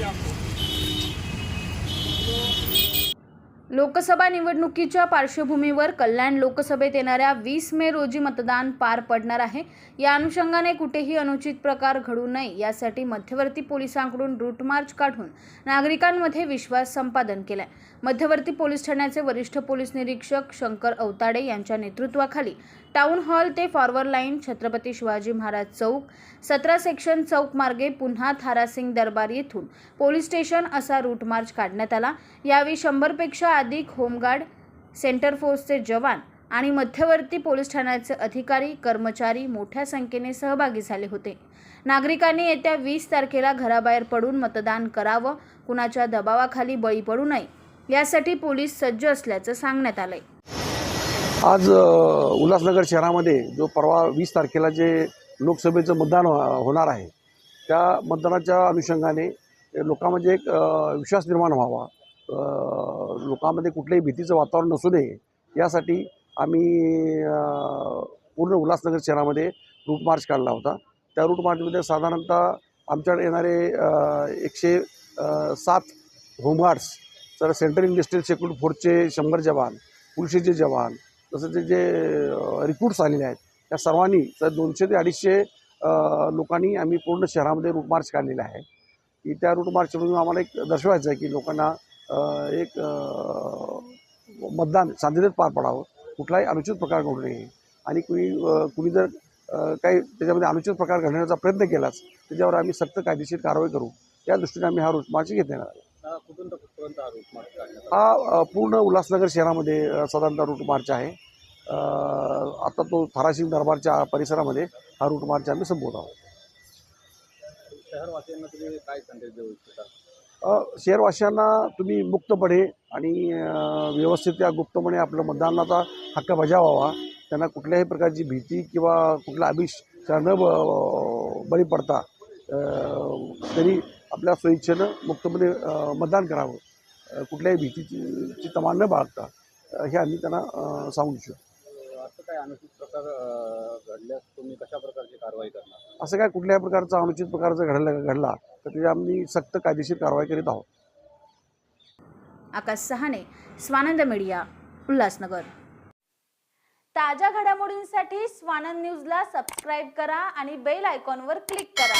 de amor. Lok Sabha निवडणुकीच्या पार्श्वभूमीवर कल्याण लोकसभेत येणाऱ्या वीस मे रोजी मतदान पार पडणार आहे. या अनुषंगाने कुठेही अनुचित प्रकार घडू नये यासाठी मध्यवर्ती पोलिसांकडून रूट मार्च काढून नागरिकांमध्ये विश्वास संपादन केलाय. मध्यवर्ती पोलीस ठाण्याचे वरिष्ठ पोलीस निरीक्षक शंकर अवताडे यांच्या नेतृत्वाखाली टाऊन हॉल ते फॉरवर्ड लाईन छत्रपती शिवाजी महाराज चौक सतरा सेक्शन चौक मार्गे पुन्हा थारासिंग दरबार येथून पोलीस स्टेशन असा रूट मार्च काढण्यात आला. यावेळी शंभरपेक्षा अधिक होमगार्ड सेंटर फोर्सचे जवान आणि मध्यवर्ती पोलीस ठाण्याचे अधिकारी कर्मचारी मोठ्या संख्येने सहभागी झाले होते. नागरिकांनी येत्या वीस तारखेला घराबाहेर पडून मतदान करावं कुणाच्या दबावाखाली बळी पडू नये यासाठी पोलीस सज्ज असल्याचं सांगण्यात आलंय. आज उल्हासनगर शहरामध्ये जो परवा वीस तारखेला जे लोकसभेचं मतदान हो-, होणार आहे त्या मतदानाच्या अनुषंगाने लोकांमध्ये एक विश्वास निर्माण व्हावा. लोकांमध्ये कुठल्याही भीतीचं वातावरण नसू नये. यासाठी आम्ही पूर्ण उल्हासनगर शहरामध्ये रूट मार्च काढला होता. त्या रूट मार्चमध्ये साधारणतः आमच्याकडे येणारे एकशे सात होमगार्ड्स तर सेंट्रल इंडस्ट्रियल सेक्युरिटी फोर्सचे शंभर जवान पोलिसचे जवान तसं ते जे रिक्रूट्स आलेले आहेत त्या सर्वांनी तर दोनशे ते अडीचशे लोकांनी आम्ही पूर्ण शहरामध्ये रूट मार्च काढलेला आहे. की त्या रूट मार्चमधून आम्हाला एक दर्शवायचं आहे की लोकांना एक मतदान शांततेत पार पडावं. कुठलाही अनुचित प्रकार घडू नये. आणि कुणी कुणी जर काही त्याच्यामध्ये अनुचित प्रकार घडण्याचा प्रयत्न केलाच त्याच्यावर आम्ही सक्त कायदेशीर कारवाई करू. या दृष्टीने आम्ही हा रूट मार्च घेत येणार आहे. हा? हा पूर्ण उल्हासनगर शहरामध्ये साधारणतः रूट मार्च आहे. आता तो थारासिंग दरबारच्या परिसरामध्ये हा रूट मार्च आम्ही संपवत आहोत. शहरवासियांना तुम्ही काय संदेश देऊ इच्छिता? शहरवासियांना तुम्ही मुक्तपणे आणि व्यवस्थित त्या गुप्तपणे आपलं मतदानाचा हक्क बजावावा. त्यांना कुठल्याही प्रकारची भीती किंवा कुठला अभिष न ब- बळी पडता तरी आपल्या स्वइच्छेनं मुक्तपणे मतदान करावं. कुठल्याही भीतीची तमान न बाळगता हे आम्ही त्यांना सांगू इच्छितो. अं, असं काय अनुचित प्रकार घडल्यास तुम्ही कशा प्रकारची कारवाई करणार? असं काय कुठल्याही प्रकारचा अनुचित प्रकारचा घडला घडला तर त्याची आम्ही सक्त कायदेशीर कारवाई करीत आहोत. आकाश सहाने स्वानंद मीडिया उल्हासनगर. ताज्या घडामोडींसाठी स्वानंद न्यूजला सबस्क्राईब करा आणि बेल आयकॉनवर क्लिक करा.